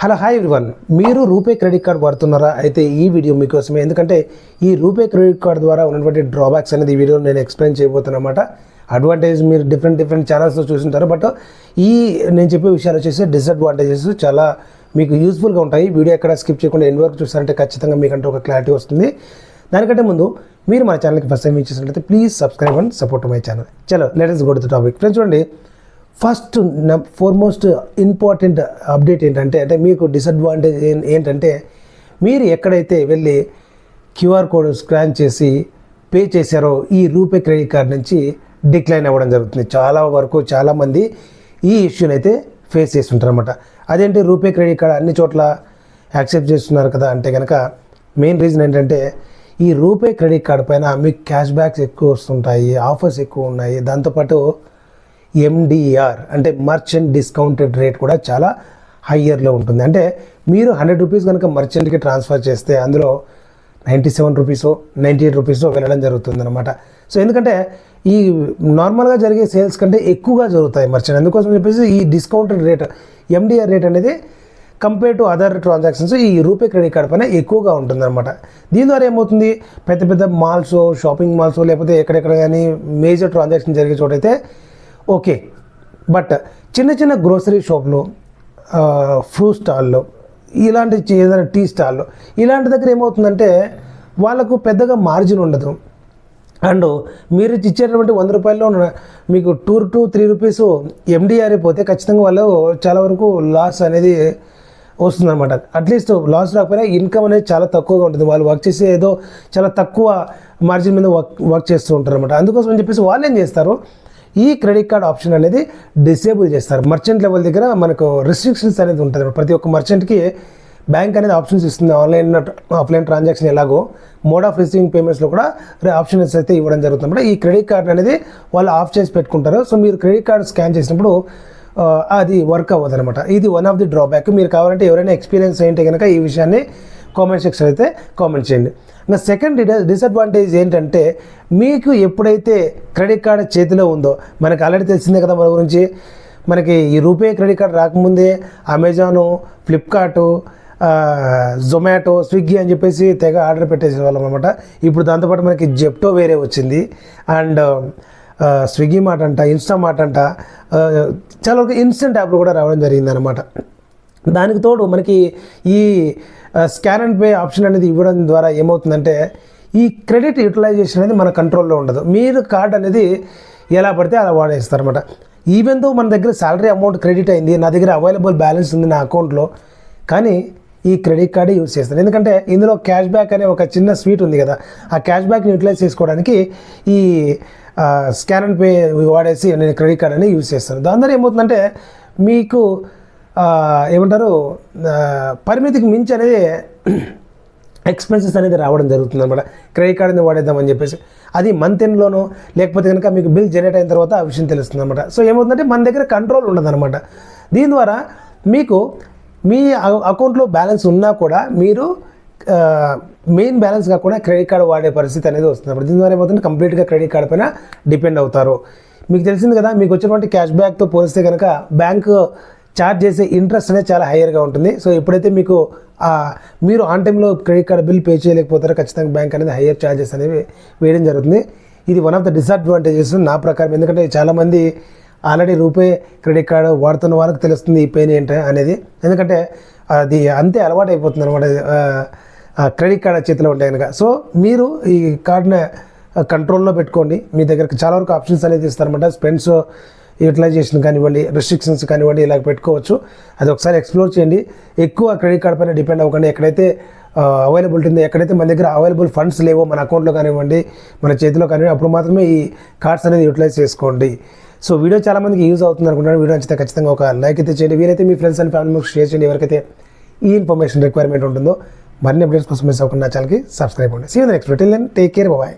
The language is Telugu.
హలో హాయ్ ఎవ్రీవన్ మీరు రూపే క్రెడిట్ కార్డ్ వాడుతున్నారా? అయితే ఈ వీడియో మీకోసమే. ఎందుకంటే ఈ రూపే క్రెడిట్ కార్డ్ ద్వారా ఉన్నటువంటి డ్రాబ్యాక్స్ అనేది ఈ వీడియో నేను ఎక్స్ప్లెయిన్ చేయబోతున్నమాట అడ్వాంటేజ్ మీరు డిఫరెంట్ డిఫరెంట్ ఛానల్స్లో చూసింటారు. బట్ ఈ నేను చెప్పే విషయాలు వచ్చేసి డిసడ్వాంటేజెస్ చాలా మీకు యూస్ఫుల్గా ఉంటాయి. వీడియో ఎక్కడ స్కిప్ చేయకుండా ఎన్ని వరకు చూసారంటే ఖచ్చితంగా మీకంటే ఒక క్లారిటీ వస్తుంది. దానికంటే ముందు మీరు మా ఛానల్కి first time ఇచ్చేసినట్లయితే please subscribe and support my channel చలో latest go to topic friends చూడండి ఫస్ట్ ఫోర్మోస్ట్ ఇంపార్టెంట్ అప్డేట్ ఏంటంటే అంటే మీకు డిసడ్వాంటేజ్ ఏంటంటే మీరు ఎక్కడైతే వెళ్ళి క్యూఆర్ కోడ్ స్కాన్ చేసి పే చేశారో ఈ రూపే క్రెడిట్ కార్డ్ నుంచి డిక్లైన్ అవ్వడం జరుగుతుంది. చాలా వరకు చాలామంది ఈ ఇష్యూని అయితే ఫేస్ చేస్తుంటారు అనమాట అదేంటి? రూపే క్రెడిట్ కార్డ్ అన్ని చోట్ల యాక్సెప్ట్ చేస్తున్నారు కదా అంటే కనుక మెయిన్ రీజన్ ఏంటంటే ఈ రూపే క్రెడిట్ కార్డ్ పైన మీకు క్యాష్ బ్యాక్స్ ఎక్కువ వస్తుంటాయి ఆఫర్స్ ఎక్కువ ఉన్నాయి. దాంతోపాటు ఎండిఆర్ అంటే మర్చెంట్ డిస్కౌంటెడ్ రేట్ కూడా చాలా హయ్యర్లో ఉంటుంది. అంటే మీరు హండ్రెడ్ రూపీస్ కనుక మర్చెంట్కి ట్రాన్స్ఫర్ చేస్తే అందులో నైంటీ సెవెన్ రూపీసో నైంటీ ఎయిట్ రూపీసో వెళ్ళడం జరుగుతుంది అనమాట సో ఎందుకంటే ఈ నార్మల్గా జరిగే సేల్స్ కంటే ఎక్కువగా జరుగుతాయి మర్చెంట్ అందుకోసం చెప్పేసి ఈ డిస్కౌంటెడ్ రేట్ ఎండిఆర్ రేట్ అనేది కంపేర్ టు అదర్ ట్రాన్సాక్షన్స్ ఈ రూపే క్రెడిట్ కార్డ్ పైన ఎక్కువగా ఉంటుందన్నమాట. దీని ద్వారా ఏమవుతుంది? పెద్ద పెద్ద మాల్స్ షాపింగ్ మాల్స్ లేకపోతే ఎక్కడెక్కడ కానీ మేజర్ ట్రాన్సాక్షన్ జరిగే చోటైతే ఓకే. బట్ చిన్న చిన్న గ్రోసరీ షాప్లో ఫ్రూట్ స్టాల్లో ఇలాంటి ఏదైనా టీ స్టాల్లో ఇలాంటి దగ్గర ఏమవుతుందంటే వాళ్ళకు పెద్దగా మార్జిన్ ఉండదు. అండ్ మీరు ఇచ్చేటటువంటి వంద రూపాయల్లో ఉన్న- మీకు two to three rupees MDR అయిపోతే ఖచ్చితంగా వాళ్ళు చాలా వరకు లాస్ అనేది వస్తుందన్నమాట. అట్లీస్ట్ లాస్ రాకపోయినా ఇన్కమ్ అనేది చాలా తక్కువగా ఉంటుంది. వాళ్ళు వర్క్ చేసే ఏదో చాలా తక్కువ మార్జిన్ మీద వర్క్ వర్క్ చేస్తూ ఉంటారు అనమాట అందుకోసం అని చెప్పేసి వాళ్ళు ఏం చేస్తారు? ఈ క్రెడిట్ కార్డ్ ఆప్షన్ అనేది డిసేబుల్ చేస్తారు. మర్చెంట్ లెవెల్ దగ్గర మనకు రిస్ట్రిక్షన్స్ అనేది ఉంటుంది. ప్రతి ఒక్క మర్చెంట్కి బ్యాంక్ అనేది ఆప్షన్స్ ఇస్తుంది. ఆన్లైన్ ఆఫ్లైన్ ట్రాన్సాక్షన్ ఎలాగో మోడ్ ఆఫ్ రిసీవింగ్ పేమెంట్స్లో కూడా ఆప్షన్స్ అయితే ఇవ్వడం జరుగుతుంది. అన్నమాట. ఈ క్రెడిట్ కార్డ్ అనేది వాళ్ళు ఆఫ్ చేసి పెట్టుకుంటారు. సో మీరు క్రెడిట్ కార్డ్ స్కాన్ చేసినప్పుడు అది వర్క్ అవ్వదు అనమాట ఇది వన్ ఆఫ్ ది డ్రాబ్యాక్. మీరు కావాలంటే ఎవరైనా ఎక్స్పీరియన్స్ ఏంటి కనుక ఈ విషయాన్ని కామెంట్ సెక్షన్ అయితే కామెంట్ చేయండి. ఇంకా సెకండ్ డిసడ్వాంటేజ్ ఏంటంటే మీకు ఎప్పుడైతే క్రెడిట్ కార్డ్ చేతిలో ఉందో మనకు ఆల్రెడీ తెలిసిందే కదా మన గురించి మనకి ఈ రూపే క్రెడిట్ కార్డ్ రాకముందే అమెజాను ఫ్లిప్కార్టు జొమాటో స్విగ్గీ అని చెప్పేసి తెగ ఆర్డర్ పెట్టేసే వాళ్ళం అనమాట ఇప్పుడు దాంతోపాటు మనకి జెప్టో వేరే వచ్చింది. అండ్ స్విగ్గీ మాట అంట ఇన్స్టా మాట అంట చాలా వరకు ఇన్స్టెంట్ యాప్లు కూడా రావడం జరిగింది అనమాట దానికి తోడు మనకి ఈ స్కాన్ అండ్ పే ఆప్షన్ అనేది ఇవ్వడం ద్వారా ఏమవుతుందంటే ఈ క్రెడిట్ యూటిలైజేషన్ అనేది మన కంట్రోల్లో ఉండదు. మీరు కార్డ్ అనేది ఎలా పడితే అలా వాడేస్తారనమాట ఈవెన్ దో మన దగ్గర శాలరీ అమౌంట్ క్రెడిట్ అయింది నా దగ్గర అవైలబుల్ బ్యాలెన్స్ ఉంది నా అకౌంట్లో కానీ ఈ క్రెడిట్ కార్డే యూజ్ చేస్తాను ఎందుకంటే ఇందులో క్యాష్ బ్యాక్ అనే ఒక చిన్న స్వీట్ ఉంది కదా ఆ క్యాష్ బ్యాక్ని యూటిలైజ్ చేసుకోవడానికి ఈ స్కాన్ అండ్ పే వాడేసి నేను క్రెడిట్ కార్డ్ అనేది యూజ్ చేస్తాను. దాని ద్వారా ఏమవుతుందంటే మీకు ఏమంటారు పరిమితికి మించి అనేది ఎక్స్పెన్సెస్ అనేది రావడం జరుగుతుంది అనమాట క్రెడిట్ కార్డుని వాడేద్దామని చెప్పేసి. అది మంత్ ఎండ్లోనో లేకపోతే కనుక మీకు బిల్ జనరేట్ అయిన తర్వాత ఆ విషయం తెలుస్తుంది అనమాట సో ఏమవుతుందంటే మన దగ్గర కంట్రోల్ ఉండదన్నమాట. దీని ద్వారా మీకు మీ అకౌంట్లో బ్యాలెన్స్ ఉన్నా కూడా మీరు మెయిన్ బ్యాలెన్స్ కాకుండా క్రెడిట్ కార్డు వాడే పరిస్థితి అనేది వస్తుంది అప్పుడు దీని ద్వారా ఏమవుతుంది కంప్లీట్గా క్రెడిట్ కార్డ్ పైన డిపెండ్ అవుతారు. మీకు తెలిసింది కదా మీకు వచ్చినటువంటి క్యాష్ బ్యాక్తో పోలిస్తే కనుక బ్యాంక్ ఛార్జ్ చేసే ఇంట్రెస్ట్ అనేది చాలా హైయర్గా ఉంటుంది. సో ఎప్పుడైతే మీకు మీరు ఆన్ టైంలో క్రెడిట్ కార్డ్ బిల్ పే చేయలేకపోతారో ఖచ్చితంగా బ్యాంక్ అనేది హైయర్ ఛార్జెస్ అనేవి వేయడం జరుగుతుంది. ఇది వన్ ఆఫ్ ద డిసడ్వాంటేజెస్ నా ప్రకారం. ఎందుకంటే చాలామంది ఆల్రెడీ రూపే క్రెడిట్ కార్డు వాడుతున్న వాళ్ళకి తెలుస్తుంది ఈ పెయిన్ ఏంటి అనేది. ఎందుకంటే అది అంతే అలవాటు అయిపోతుంది అనమాట. క్రెడిట్ కార్డ్ చేతిలో ఉంటాయి కనుక. సో మీరు ఈ కార్డుని కంట్రోల్లో పెట్టుకోండి. మీ దగ్గరకు చాలా వరకు ఆప్షన్స్ అనేది ఇస్తారనమాట స్పెండ్స్ యూటిలైజేషన్ కానివ్వండి రెస్ట్రిక్షన్స్ కానివ్వండి ఇలా పెట్టుకోవచ్చు. అది ఒకసారి ఎక్స్ప్లోర్ చేయండి. ఎక్కువ క్రెడిట్ కార్డ్ పైన డిపెండ్ అవ్వకండి. ఎక్కడైతే అవైలబిలిటీ ఉందో ఎక్కడైతే మన దగ్గర అవైలబుల్ ఫండ్స్ లేవో మన అకౌంట్లో కానివ్వండి మన చేతిలో కానివ్వండి అప్పుడు మాత్రమే ఈ కార్డ్స్ అనేది యూటిలైజ్ చేసుకోండి. సో వీడియో చాలామందికి యూజ్ అవుతుంది అనుకుంటున్నాను. వీడియో నచ్చితే ఖచ్చితంగా ఒక లైక్ అయితే చేయండి. వీలైతే మీ friends and family members share చేయండి. ఎవరికైతే ఈ ఇన్ఫర్మేషన్ రిక్వైర్మెంట్ ఉంటుందో మరిన్ని అప్డేట్స్ కోసం మిస్ అవ్వకుండా ఛానల్కి సబ్స్క్రైబ్ అవ్వండి. See next till take care bye